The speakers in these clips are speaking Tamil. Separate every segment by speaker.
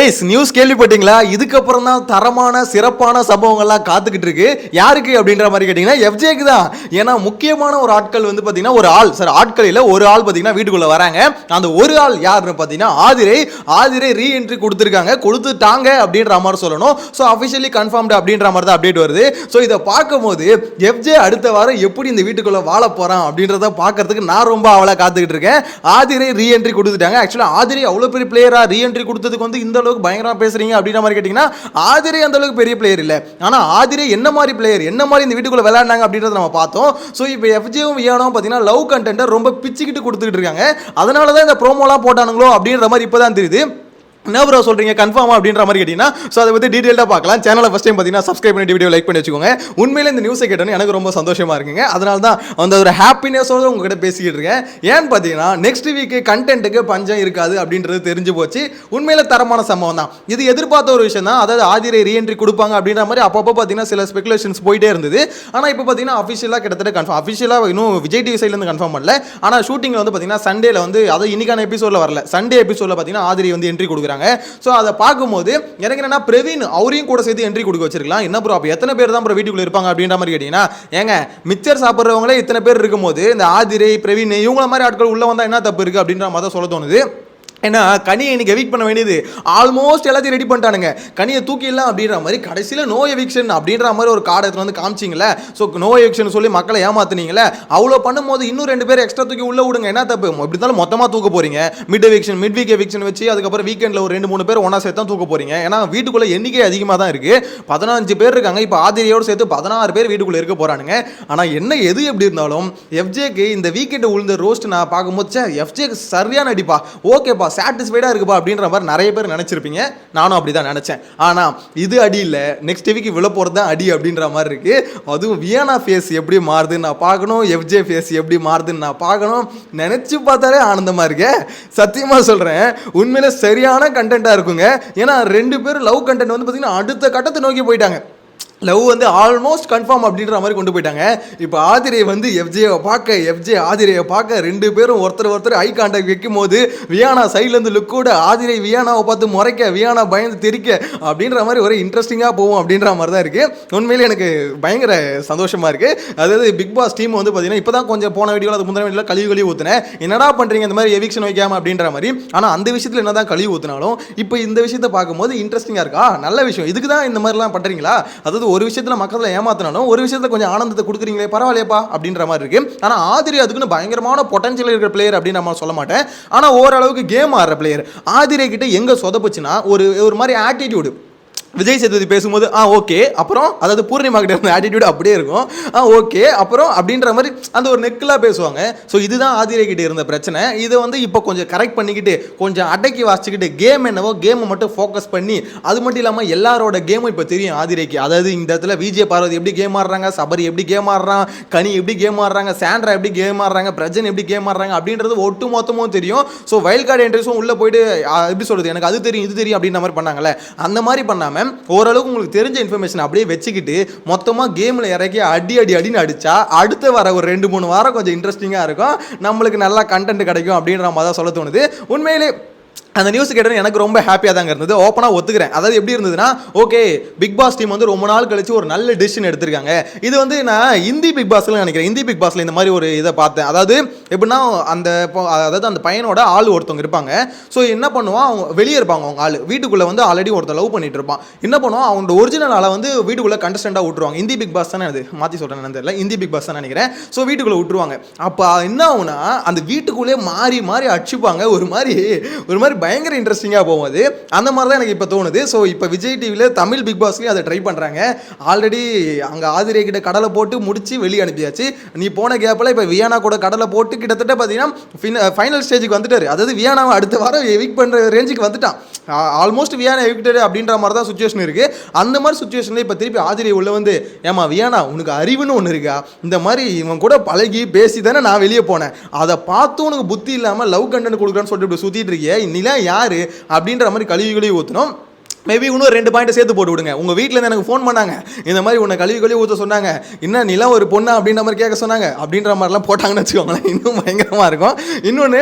Speaker 1: ஏய் நியூஸ் கேள்விப்பட்டீங்களா? இதுக்கப்புறம் தான் தரமான சிறப்பான சம்பவங்கள்லாம் காத்துக்கிட்டு இருக்கு. யாருக்கு அப்படின்ற மாதிரி கேட்டிங்கன்னா எஃப்ஜேக்கு தான். ஏன்னா முக்கியமான ஒரு ஆட்கள் வந்து பார்த்தீங்கன்னா ஒரு ஆள். சார் ஆட்கள் இல்லை ஒரு ஆள் பார்த்தீங்கன்னா வீட்டுக்குள்ளே வராங்க. அந்த ஒரு ஆள் யாருன்னு பார்த்தீங்கன்னா ஆதிரை. ஆதிரை ரீஎன்ட்ரி கொடுத்துருக்காங்க. கொடுத்துட்டாங்க அப்படின்ற மாதிரி சொல்லணும். ஸோ அஃபிஷியலி கன்ஃபார்ம்டு அப்படின்ற மாதிரி தான் அப்டேட் வருது. ஸோ இதை பார்க்கும்போது எஃப்ஜே அடுத்த வாரம் எப்படி இந்த வீட்டுக்குள்ளே வாழ போகிறான் அப்படின்றத பார்க்கறதுக்கு நான் ரொம்ப அவளை காத்துக்கிட்டு இருக்கேன். ஆதிரை ரீஎன்ட்ரி கொடுத்துட்டாங்க. ஆக்சுவலாக ஆதிரை அவ்வளோ பெரிய பிளேயராக ரீஎன்ட்ரி கொடுத்ததுக்கு வந்து இந்த அளவுக்கு பயங்கரமா பேசுறீங்க அப்படின்ற மாதிரி கேட்டிங்கன்னா ஆதிரே அந்த அளவுக்கு பெரிய பிளேயர் இல்லை. ஆனால் ஆதிரே என்ன மாதிரி பிளேயர் என்ன மாதிரி இந்த வீட்டுக்குள்ள விளையாடினாங்க அப்படின்றத நம்ம பார்த்தோம். ஸோ இப்போ எஃப்ஜேவும் வியானும் பார்த்தீங்கன்னா லவ் கண்டென்ட்டை ரொம்ப பிச்சுக்கிட்டு கொடுத்துக்கிட்டு இருக்காங்க. அதனால தான் இந்த ப்ரோமோலாம் போட்டானுங்களோ அப்படின்ற மாதிரி இப்போ தான் தெரியுது. என்ன ப்ரோ சொல்கிறீங்க கன்ஃபார்மா அப்படின்ற மாதிரி கேட்டிங்கன்னா ஸோ அதை பற்றி டீட்டெயிலாக பார்க்கலாம். சேனலை ஃபஸ்ட் டைம் பார்த்தீங்கன்னா சப்ஸ்கிரைப் பண்ணி வீடியோ லைக் பண்ணி வச்சுக்கோங்க. உண்மையில இந்த நியூஸை கேட்டோன்னு எனக்கு ரொம்ப சந்தோஷமாக இருக்குங்க. அதனால தான் அந்த ஒரு ஹாப்பினஸோடு உங்ககிட்ட பேசிக்கிட்டு இருக்கேன். ஏன்னு பார்த்தீங்கன்னா நெக்ஸ்ட் வீக்கு கண்டென்ட்டுக்கு பஞ்சம் இருக்காது அப்படின்றது தெரிஞ்சு போச்சு. உண்மையில தரமான சம்பவம் தான். இது எதிர்பார்த்த ஒரு விஷயம் தான். அதாவது ஆதிரை ரீஎன்ட்ரி கொடுப்பாங்க அப்படின்ற மாதிரி அப்பப்போ பார்த்தீங்கன்னா சில ஸ்பெகுலேஷன்ஸ் போயிட்டே இருந்தது. ஆனால் இப்போ பார்த்தீங்கன்னா அஃபிஷியலாக கிட்டத்தட்ட கன்ஃபார்ம் அஃபிஷியலாக இன்னும் விஜய் டிவி சைட்லேருந்து கன்ஃபார்ம் பண்ணல. ஆனால் ஷூட்டிங்கில் வந்து பார்த்தீங்கன்னா சண்டேல வந்து அதாவது இன்னைக்கான எபிசோடில் வரல. சண்டே எபிசோடில் பார்த்தீங்கன்னா ஆதிரி வந்து என்ட்ரி கொடுக்குறாங்க ஸோ அதை பார்க்கும்போது எனக்கு என்னன்னா பிரவீன் அவரையும் கூட சேர்த்து என்ட்ரி கொடுக்க வச்சிருக்கலாம். என்ன ப்ரோ அப்போ எத்தனை பேர் தான் ப்ரோ வீட்டுக்குள்ள இருப்பாங்க அப்படின்ற மாதிரி கேட்டிங்கன்னா ஏங்க மிச்சர் சாப்பிட்றவங்களே இத்தனை பேர் இருக்கும்போது இந்த ஆதிரை பிரவீன் இவங்கள மாதிரி ஆட்கள் உள்ள வந்தால் என்ன தப்பு இருக்குது அப்படின்ற மாதிரி தான் சொல்ல தோணுது. ஏன்னா கனியை இன்றைக்கி எவிக் பண்ண வேண்டியது. ஆல்மோஸ்ட் எல்லாத்தையும் ரெடி பண்ணிட்டானுங்க. கனியை தூக்கிடலாம் அப்படின்ற மாதிரி கடைசியில் நோ எவிக்ஷன் அப்படின்ற மாதிரி ஒரு கார்டு எடுத்துகிட்டு வந்து காமிச்சிங்களே ஸோ நோ எவிக்ஷன் சொல்லி மக்களை ஏமாத்துனீங்களே அவ்வளோ பண்ணும்போது இன்னும் ரெண்டு பேர் எக்ஸ்ட்ரா தூக்கி உள்ளே விடுங்க. என்ன தப்பு? இப்படி இருந்தாலும் மொத்தமாக தூக்க போகிறீங்க mid eviction mid week eviction வச்சு அதுக்கப்புறம் வீக்கெண்டில் ஒரு ரெண்டு மூணு பேர் ஒன்றா சேர்த்து தான் தூக்க போகிறீங்க ஏன்னா வீட்டுக்குள்ளே எண்ணிக்கை அதிகமாக தான் இருக்குது பதினஞ்சு பேர் இருக்காங்க. இப்போ ஆதிரியோடு சேர்த்து பதினாறு பேர் வீட்டுக்குள்ளே இருக்க போகிறானுங்க ஆனால் என்ன எது எப்படி இருந்தாலும் எஃப்ஜேக்கு இந்த வீக்கெண்டு உழுந்த ரோஸ்ட் நான் பார்க்கும்போது எஃப்ஜேக்கு சரியான அடிப்பா. ஓகேப்பா சாட்டிஸ்ஃபைடாக இருக்குப்பா அப்படின்ற மாதிரி நிறைய பேர் நினச்சிருப்பீங்க. நானும் அப்படி தான் நினச்சேன். ஆனால் இது அடி இல்லை நெக்ஸ்ட் வீக்கு விழ போகிறது தான் அடி அப்படின்ற மாதிரி இருக்குது அதுவும் வியனா ஃபேஸ் எப்படி மாறுதுன்னு நான் பார்க்கணும். எஃப்ஜே ஃபேஸ் எப்படி மாறுதுன்னு நான் பார்க்கணும். நினச்சி பார்த்தாலே ஆனந்தமாக இருக்கே. சத்தியமாக சொல்கிறேன் உண்மையில் சரியான கண்டென்ட்டாக இருக்குங்க. ஏன்னா ரெண்டு பேரும் லவ் கண்டென்ட் வந்து பார்த்திங்கன்னா அடுத்த கட்டத்தை நோக்கி போயிட்டாங்க. லவ் வந்து ஆல்மோஸ்ட் கன்ஃபார்ம் அப்படின்ற மாதிரி கொண்டு போயிட்டாங்க. இப்போ ஆதிரியை வந்து எஃப்ஜேவை பார்க்க எஃப்ஜே ஆதிரையை பார்க்க ரெண்டு பேரும் ஒருத்தர் ஒருத்தர் ஐ கான்டாக்ட் வைக்கும் போது வியானா சைட்லேருந்து லுக்கோட ஆதிரை வியானாவை பார்த்து முறைக்க வியானா பயந்து தெரிக்க அப்படின்ற மாதிரி ஒரே இன்ட்ரெஸ்டிங்காக போகும் அப்படின்ற மாதிரி தான் இருக்குது உண்மையிலே எனக்கு பயங்கர சந்தோஷமாக இருக்குது அதாவது பிக் பாஸ் டீம் வந்து பார்த்தீங்கன்னா இப்போ தான் கொஞ்சம் போன வீடியோவில் அது முந்தின வீடியோவில் கழுவி கழுவி ஊற்றினேன் என்னடா பண்ணுறீங்க இந்த மாதிரி எவிக்ஷன் வைக்காமல் அப்படின்ற மாதிரி. ஆனால் அந்த விஷயத்தில் என்ன தான் கழுவி ஊற்றினாலும் இப்போ இந்த விஷயத்தை பார்க்கும்போது இன்ட்ரெஸ்டிங்காக இருக்கா? நல்ல விஷயம். இதுக்கு தான் இந்த மாதிரிலாம் பண்ணுறீங்களா அதாவது ஒரு விஷயத்தில் மக்களை ஏமாத்தினாலும் ஒரு விஷயத்தில் கொஞ்சம் ஆனந்தத்தை கொடுக்குறீங்களே பரவாயில்லையப்பா அப்படின்ற மாதிரி இருக்கு. ஆனால் ஆதிரி அதுக்குன்னு பயங்கரமான பொட்டன்ஷியல் இருக்கிற பிளேயர் அப்படின்னு நம்ம சொல்ல மாட்டேன். ஆனால் ஓரளவுக்கு கேம் ஆடுற பிளேயர் ஆதிரை கிட்ட எங்கே சொதப்புச்சுன்னா ஒரு ஒரு மாதிரி ஆட்டிடியூடு விஜய் சேதுபதி பேசும்போது ஆ ஓகே அப்புறம் அதாவது பூர்ணிமா கிட்ட இருந்த ஆட்டிடியூட் அப்படியே இருக்கும். ஆ ஓகே அப்புறம் அப்படின்ற மாதிரி அந்த ஒரு நெக்கிலாக பேசுவாங்க. ஸோ இதுதான் ஆதிரை கிட்ட இருந்த பிரச்சனை. இதை வந்து இப்போ கொஞ்சம் கரெக்ட் பண்ணிக்கிட்டு கொஞ்சம் அடக்கி வாசிச்சுக்கிட்டு கேம் என்னவோ கேமை மட்டும் ஃபோக்கஸ் பண்ணி அது மட்டும் இல்லாமல் எல்லாரோட கேமும் இப்போ தெரியும் ஆதிரைக்கு. அதாவது இந்த இடத்துல விஜய் பார்வதி எப்படி கேம் ஆடுறாங்க சபரி எப்படி கேம் ஆடுறான் கனி எப்படி கேம் ஆடுறாங்க சாண்ட்ரா எப்படி கேம் ஆடுறாங்க பிரஜன் எப்படி கேம் ஆடுறாங்க அப்படின்றது ஒட்டு மொத்தமும் தெரியும். ஸோ வயல் கார்டு என்ட்ரிஸும் உள்ளே போயிட்டு எப்படி சொல்கிறது எனக்கு அது தெரியும் இது தெரியும் அப்படின்ற மாதிரி பண்ணாங்கல்ல. அந்த மாதிரி பண்ணாமல் ஓரளவுக்கு உங்களுக்கு தெரிஞ்ச இன்ஃபர்மேஷன் அப்படியே வச்சுக்கிட்டு மொத்தமாக கேமில் இறக்கி அடி அடி அடின்னு அடித்தா அடுத்து வர ஒரு ரெண்டு மூணு வாரம் கொஞ்சம் இன்ட்ரெஸ்டிங்காக இருக்கும். நம்மளுக்கு நல்லா கண்டென்ட் கிடைக்கும் அப்படின்ற மாதிரி தான் சொல்ல தோணுது. உண்மையிலே அந்த நியூஸ் கேட்டது எனக்கு ரொம்ப ஹாப்பியாக தாங்க இருந்தது. ஓப்பனாக ஒத்துக்கிறேன். அதாவது எப்படி இருந்ததுன்னா ஓகே பிக் பாஸ் டீம் வந்து ரொம்ப நாள் கழிச்சு ஒரு நல்ல டிசிஷன் எடுத்திருக்காங்க. இது வந்து நான் இந்தி பிக் பாஸ்ல நினைக்கிறேன். இந்தி பிக் பாஸில் இந்த மாதிரி ஒரு இதை பார்த்தேன். அதாவது எப்படின்னா அந்த இப்போ- அதாவது அந்த பையனோட ஆள் ஒருத்தவங்க இருப்பாங்க. ஸோ என்ன பண்ணுவான்? அவங்க வெளியே இருப்பாங்க அவங்க ஆள். வீட்டுக்குள்ளே வந்து ஆல்ரெடி ஒருத்தர் லவ் பண்ணிட்டு இருப்பான். என்ன பண்ணுவான்? அவனோட ஒரிஜினல் ஆளை வந்து வீட்டுக்குள்ளே கண்டஸ்டண்டாக விட்டுருவாங்க. இந்தி பிக் பாஸ் தானே அது? மாற்றி சொல்கிறேன் தெரியல. இந்தி பிக் பாஸ் தான் நினைக்கிறேன். ஸோ வீட்டுக்குள்ளே விட்டுருவாங்க. அப்போ என்ன ஆகுனா அந்த வீட்டுக்குள்ளே மாறி மாறி அடிச்சுப்பாங்க. ஒரு மாதிரி ஒரு மாதிரி பயங்கர இன்ட்ரெஸ்டிங்காக போகும் அது அந்த மாதிரி தான் எனக்கு இப்போ தோணுது. ஸோ இப்போ விஜய் டிவியில் தமிழ் பிக் பாஸ்லேயும் அதை ட்ரை பண்ணுறாங்க ஆல்ரெடி அங்கே ஆதிரியை கிட்ட கடலை போட்டு முடிச்சு வெளியே அனுப்பியாச்சு. நீ போன கேப்பில் இப்போ வியானா கூட கடலை போட்டு கிட்டத்தட்ட பார்த்தீங்கன்னா ஃபைனல் ஸ்டேஜுக்கு வந்துட்டார். அதாவது வியானாவை அடுத்த வாரம் எவிக் பண்ணுற ரேஞ்சுக்கு வந்துட்டான். ஆல்மோஸ்ட் வியானா எவிக்டடு அப்படின்ற மாதிரி தான் சுச்சுவேஷன் இருக்குது அந்த மாதிரி சுச்சுவேஷனில் இப்போ திருப்பி ஆதிரியை உள்ள வந்து ஏமா வியானா உனக்கு அறிவுன்னு ஒன்று இருக்கா? இந்த மாதிரி இவன் கூட பழகி பேசி தானே நான் வெளியே போனேன். அதை பார்த்து உனக்கு புத்தி இல்லாமல் லவ் கண்டென்ட் கொடுக்குறான்னு சொல்லிட்டு இப்படி சுற்றிட்டு இருக்கியே இன்னில யாரு அப்படின்ற மாதிரி கழுவி கழுவி ஊற்றணும் மேபி இன்னும் ரெண்டு பாயிண்ட் சேர்த்து போட்டு விடுங்க. உங்கள் வீட்டில் எனக்கு ஃபோன் பண்ணாங்க. இந்த மாதிரி உன்னை கழுவி கழுவி ஊற்ற சொன்னாங்க. என்ன நிலம் ஒரு பொண்ணா அப்படின்ற மாதிரி கேட்க சொன்னாங்க. அப்படின்ற மாதிரிலாம் போட்டாங்கன்னு வச்சுக்கோங்களேன். இன்னும் பயங்கரமாக இருக்கும். இன்னொன்று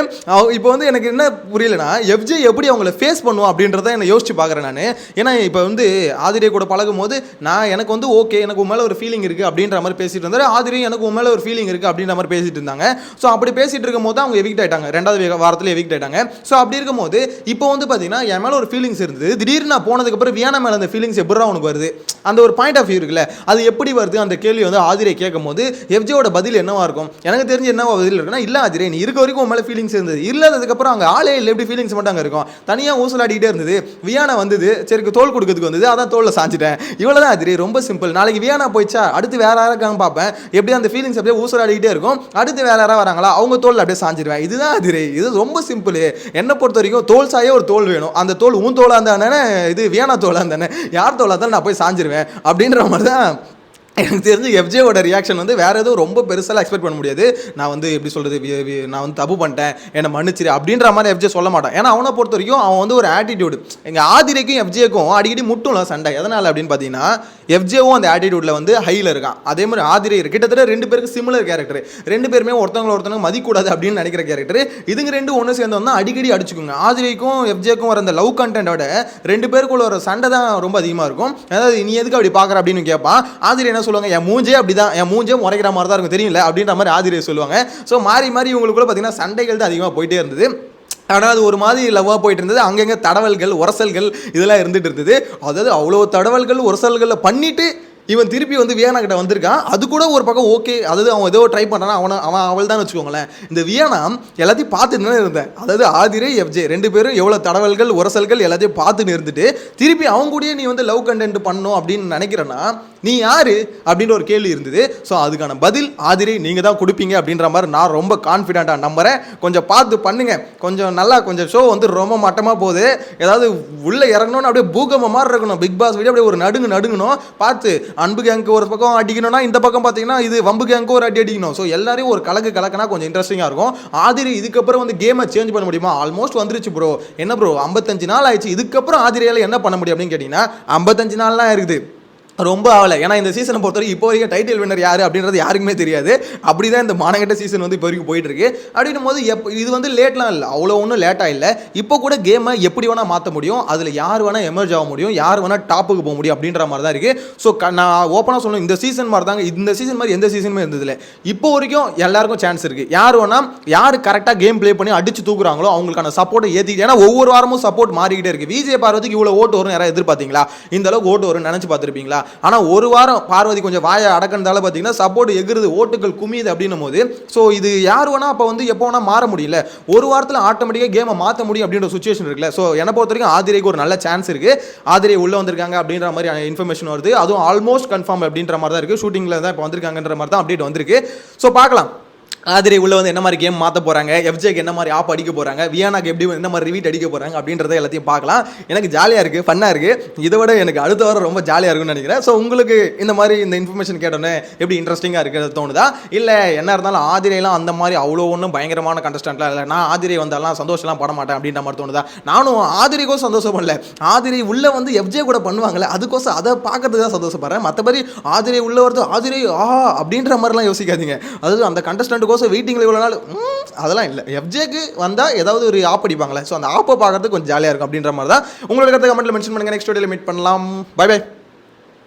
Speaker 1: இப்போ வந்து எனக்கு என்ன புரியலனா எஃப்ஜே எப்படி அவங்கள ஃபேஸ் பண்ணுவோம் அப்படின்றத என்ன யோசிச்சு பார்க்குறேன் நான். ஏன்னா இப்போ வந்து ஆதிரியை கூட பழகும் போது நான் எனக்கு வந்து ஓகே எனக்கு உன் மேலே ஒரு ஃபீலிங் இருக்குது அப்படின்ற மாதிரி பேசிட்டு இருந்தார். ஆதிரியும் எனக்கு உன் மேலே ஒரு ஃபீலிங் இருக்குது அப்படின்ற மாதிரி பேசிட்டு இருந்தாங்க. ஸோ அப்படி பேசிட்டு இருக்கும் போது அவங்க எவிக்ட் ஆயிட்டாங்க. ரெண்டாவது வாரத்தில் எவிக்ட் ஆயிட்டாங்க. ஸோ அப்படி இருக்கும்போது இப்போ வந்து பார்த்தீங்கன்னா என் மேலே ஒரு ஃபீலிங்ஸ் இருந்தது. திடீர்னு நான் போனதுக்கப்புறம் வியானா மேலே அந்த ஃபீலிங்ஸ் எப்படி உனக்கு வருது? அந்த ஒரு பாயிண்ட் ஆஃப் வியூ இருக்குல்ல அது எப்படி வருது? அந்த கேள்வி வந்து ஆதிரை கேட்கும் போது எஃப்ஜியோட பதில் என்னவா இருக்கும்? எனக்கு தெரிஞ்சு என்னவா பதில் இருக்குன்னா இல்லை ஆதிரை நீ இருக்க வரைக்கும் உன் மேலே ஃபீலிங்ஸ் இருந்தது. இல்லாததுக்கப்புறம் அங்கே ஆளே இல்லை. எப்படி ஃபீலிங்ஸ் மட்டும் அங்கே இருக்கும்? தனியாக ஊசலாடிக்கிட்டே இருந்தது. வியானா வந்தது. சரி தோல் கொடுக்கறதுக்கு வந்தது. அதான் தோல்ல சாஞ்சிட்டேன். இவ்வளோதான் ஆதிரை ரொம்ப சிம்பிள் நாளைக்கு வியானா போயிடுச்சா? அடுத்து வேற யாராக்காங்க பார்ப்பேன். எப்படி அந்த ஃபீலிங்ஸ் அப்படியே ஊசலாடிக்கிட்டே இருக்கும்? அடுத்து வேற யாராவது வராங்களா? அவங்க தோல் அப்படியே சாஞ்சிடுவேன் இதுதான் ஆதிரை. இது ரொம்ப சிம்பிள் என்னை பொறுத்த வரைக்கும் தோல் சாயே ஒரு தோல் வேணும். அந்த தோல் உன் தோலாக இருந்தானே இது வேணா தோலா யார் தோலா தான் நான் போய் சாஞ்சிருவேன் அப்படின்ற மாதிரி தான் எனக்கு தெரிஞ்சு எஃப்ஜேவோட ரியாக்ஷன் வந்து வேறு எதுவும் ரொம்ப பெருசாக எக்ஸ்பெக்ட் பண்ண முடியாது. நான் வந்து எப்படி சொல்கிறது நான் வந்து தப்பு பண்ணிட்டேன் என்னை மன்னிச்சிரு அப்படின்ற மாதிரி எஃப்ஜே சொல்ல மாட்டான். ஏன்னா அவனை பொறுத்த வரைக்கும் அவன் வந்து ஒரு ஆட்டிடியூடு எங்கள் ஆதிரைக்கும் எஃப்ஜேக்கும் அடிக்கடி முட்டும்ல சண்டை. எதனால் அப்படின்னு பார்த்தீங்கன்னா எஃப்ஜேவும் அந்த ஆட்டிடியூடில் வந்து ஹையில் இருக்கான். அதே மாதிரி ஆதிரை கிட்டத்தட்ட ரெண்டு பேருக்கு சிமிலர் கேரக்டர் ரெண்டு பேருமே ஒருத்தவங்களை ஒருத்தவங்க மதிக்கூடாது அப்படின்னு நினைக்கிற கேரக்டர் இதுங்க ரெண்டு ஒன்று சேர்ந்தோம்னா அடிக்கடி அடிச்சுக்கோங்க. ஆதிரைக்கும் எஃப்ஜேக்கும் வர அந்த லவ் கண்டென்ட்டோட ரெண்டு பேருக்குள்ள ஒரு சண்டை தான் ரொம்ப அதிகமாக இருக்கும். அதாவது நீ எதுக்கு அப்படி பார்க்குற அப்படின்னு கேட்பான் ஆதிரை என்ன சொல்லுவாங்க என் மூஞ்சே அப்படிதான் என் மூஞ்சே முறைக்கிற மாதிரி தான் இருக்கும் தெரியல அப்படின்ற மாதிரி ஆதிரை சொல்லுவாங்க. ஸோ மாறி மாறி இவங்களுக்குள்ள பார்த்தீங்கன்னா சண்டைகள் தான் அதிகமாக போயிட்டே இருந்தது. ஆனால் அது ஒரு மாதிரி லவ்வாக போயிட்டு இருந்தது. அங்கங்கே தடவல்கள் உரசல்கள் இதெல்லாம் இருந்துட்டு இருந்தது. அதாவது அவ்வளோ தடவல்கள் உரசல்களை பண்ணிவிட்டு இவன் திருப்பி வந்து வியானா கிட்ட வந்திருக்கான். அது கூட ஒரு பக்கம் ஓகே அதாவது அவன் ஏதோ ட்ரை பண்ணுறான் அவனை அவன் அவள் தான் வச்சுக்கோங்களேன். இந்த வியானா எல்லாத்தையும் பார்த்துட்டு இருந்தேன். அதாவது ஆதிரே எஃப்ஜே ரெண்டு பேரும் எவ்வளோ தடவல்கள் உரசல்கள் எல்லாத்தையும் பார்த்துன்னு இருந்துட்டு திருப்பி அவங்க கூடயே நீ வந்து லவ் கண்டென்ட் பண்ணணும் அப்படின்னு நினைக்கிறேன்னா நீ யாரு அப்படின்ற ஒரு கேள்வி இருந்தது. ஸோ அதுக்கான பதில் ஆதிரை நீங்கள் தான் கொடுப்பீங்க அப்படின்ற மாதிரி நான் ரொம்ப கான்ஃபிடென்ட்டாக நம்புறேன். கொஞ்சம் பார்த்து பண்ணுங்க. கொஞ்சம் நல்லா கொஞ்சம் ஷோ வந்து ரொம்ப மட்டமாக போகுது. ஏதாவது உள்ளே இறங்கணும்னு அப்படியே பூகம்ப மாதிரி இருக்கணும். பிக் பாஸ் வீடியோ அப்படியே ஒரு நடுங்கு நடுங்கணும். பார்த்து அன்பு கேங்க்கு ஒரு பக்கம் அடிக்கணும்னா இந்த பக்கம் பார்த்தீங்கன்னா இது வம்பு கேங்க்கு ஒரு அடி அடிக்கணும். ஸோ எல்லாரையும் ஒரு கலக்கு கலக்குனா கொஞ்சம் இன்ட்ரெஸ்டிங்காக இருக்கும். ஆதிரி இதுக்கப்புறம் வந்து கேமை சேஞ்ச் பண்ண முடியுமா? ஆல்மோஸ்ட் வந்துருச்சு ப்ரோ என்ன ப்ரோ ஐம்பத்தஞ்சு நாள் ஆயிடுச்சு. இதுக்கப்புறம் ஆதிரியால் என்ன பண்ண முடியும் அப்படின்னு கேட்டிங்கன்னா ஐம்பத்தஞ்சு நாள்லாம் இருக்குது. ரொம்ப ஆகலை. ஏன்னா இந்த சீசனை பொறுத்தவரைக்கும் இப்போ வரைக்கும் டைட்டில் வின்னர் யார் அப்படின்றது யாருக்குமே தெரியாது. அப்படி தான் இந்த மானகட்ட சீசன் வந்து இப்போ வரைக்கும் போயிட்டு இருக்கு. அப்படின்னும் போது எப் இது வந்து லேட்லாம் இல்லை. அவ்வளோ ஒன்றும் லேட்டாக இல்லை. இப்போ கூட கேமை எப்படி வேணால் மாற்ற முடியும். அதில் யார் வேணால் எமர்ஜ் ஆக முடியும். யார் வேணால் டாப்புக்கு போக முடியும் அப்படின்ற மாதிரி தான் இருக்குது ஸோ நான் ஓப்பனாக சொல்லணும். இந்த சீசன் மாதிரி தாங்க இந்த சீசன் மாதிரி எந்த சீசனுமே இருந்ததில்ல. இப்போ வரைக்கும் எல்லாருக்கும் சான்ஸ் இருக்குது யார் வேணால் யார் கரெக்டாக கேம் ப்ளே பண்ணி அடித்து தூக்குறாங்களோ அவங்களுக்கான சப்போர்ட்டை ஏற்றி ஏன்னா ஒவ்வொரு வாரமும் சப்போர்ட் மாறிக்கிட்டே இருக்குது விஜய் பார்வதிக்கு இவ்வளோ ஓட்டு வரும் யாராவது எதிர்பார்த்தீங்களா? இந்த அளவுக்கு ஓட்டு வரும்னு நினச்சி பார்த்துருப்பீங்களா? ஆனால் ஒரு வாரம் பார்வதி கொஞ்சம் வாயை அடக்கினதால பார்த்தீங்கன்னா சப்போர்ட் எகிருது ஓட்டுகள் குமியுது அப்படின்னும் போது ஸோ இது யார் வேணால் அப்போ வந்து எப்போ வேணால் மாற முடியல. ஒரு வாரத்தில் ஆட்டோமேட்டிக்காக கேமை மாற்ற முடியும் அப்படின்ற சுச்சுவேஷன் இருக்குல்ல. ஸோ என்னை பொறுத்த வரைக்கும் ஆதிரைக்கு ஒரு நல்ல சான்ஸ் இருக்குது ஆதிரை உள்ளே வந்திருக்காங்க அப்படின்ற மாதிரி இன்ஃபர்மேஷன் வருது. அதுவும் ஆல்மோஸ்ட் கன்ஃபார்ம் அப்படின்ற மாதிரி தான் இருக்குது ஷூட்டிங்கில் தான் இப்போ வந்திருக்காங்கன்ற மாதிரி தான் அப்டேட் வந்திருக்கு. ஸோ பார்க்கலாம். ஆதிரி உள்ள வந்து என்ன மாதிரி கேம் மாற்ற போறாங்க? எஃப்ஜேக்கு என்ன மாதிரி ஆப் அடிக்க போறாங்க? வியானாக்கு எப்படி என்ன மாதிரி ரிவீட் அடிக்க போறாங்க? அப்படின்றத எல்லாத்தையும் பார்க்கலாம். எனக்கு ஜாலியாக இருக்கு ஃபன்னாக இருக்கு. இதை விட எனக்கு அடுத்த வாரம் ரொம்ப ஜாலியாக இருக்கும்னு நினைக்கிறேன். ஸோ உங்களுக்கு இந்த மாதிரி இந்த இன்ஃபர்மேஷன் கேட்டோன்னே எப்படி இன்ட்ரெஸ்டிங்காக இருக்கிறது தோணுதா? இல்லை என்ன இருந்தாலும் ஆதிரையெல்லாம் அந்த மாதிரி அவ்வளோ ஒன்றும் பயங்கரமான கண்டஸ்டன்ட்லாம் இல்லை. நான் ஆதிரை வந்தாலாம் சந்தோஷம்லாம் பட மாட்டேன் அப்படின்ற மாதிரி தோணுதா? நானும் ஆதிரிக்கும் சந்தோஷம் பண்ணல ஆதிரை உள்ள வந்து எஃப்ஜே கூட பண்ணுவாங்கல்ல அதுக்கோசம் அதை பார்க்கறதுக்கு தான் சந்தோஷப்படுறேன். மற்றபடி ஆதிரை உள்ள வரது ஆதிரை ஆ அப்படின்ற மாதிரிலாம் யோசிக்காதீங்க. அதாவது அந்த கோசம் வெயிட்டிங்கில் இவ்வளோ நாள் அதெல்லாம் இல்லை. எஃப்ஜேக்கு வந்தால் ஏதாவது ஒரு ஆப் அடிப்பாங்களே. ஸோ அந்த ஆப்பை பார்க்கறதுக்கு கொஞ்சம் ஜாலியாக இருக்கும் அப்படின்ற மாதிரி தான். உங்களோட கருத்து கமெண்ட்டில் மென்ஷன் பண்ணுங்கள் நெக்ஸ்ட் வீடியோவில் மீட் பண்ணலாம். By by